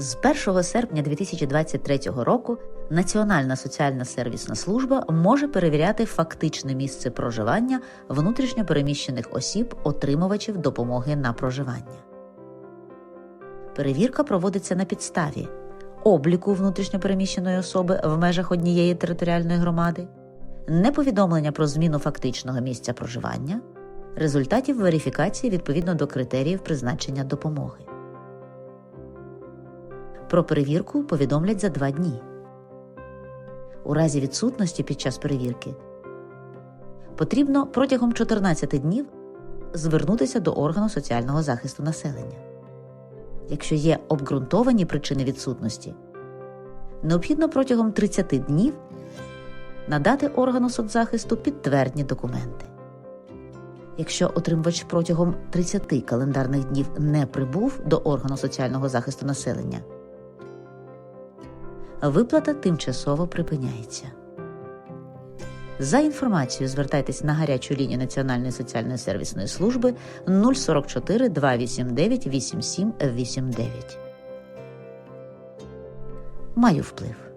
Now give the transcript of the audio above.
З 1 серпня 2023 року Національна соціальна сервісна служба може перевіряти фактичне місце проживання внутрішньопереміщених осіб, отримувачів допомоги на проживання. Перевірка проводиться на підставі обліку внутрішньопереміщеної особи в межах однієї територіальної громади, неповідомлення про зміну фактичного місця проживання, результатів верифікації відповідно до критеріїв призначення допомоги. Про перевірку повідомлять за два дні. У разі відсутності під час перевірки потрібно протягом 14 днів звернутися до органу соціального захисту населення. Якщо є обґрунтовані причини відсутності, необхідно протягом 30 днів надати органу соцзахисту підтвердні документи. Якщо отримувач протягом 30 календарних днів не прибув до органу соціального захисту населення, виплата тимчасово припиняється. За інформацією звертайтесь на гарячу лінію Національної соціальної сервісної служби 044 289 8789. Маю вплив.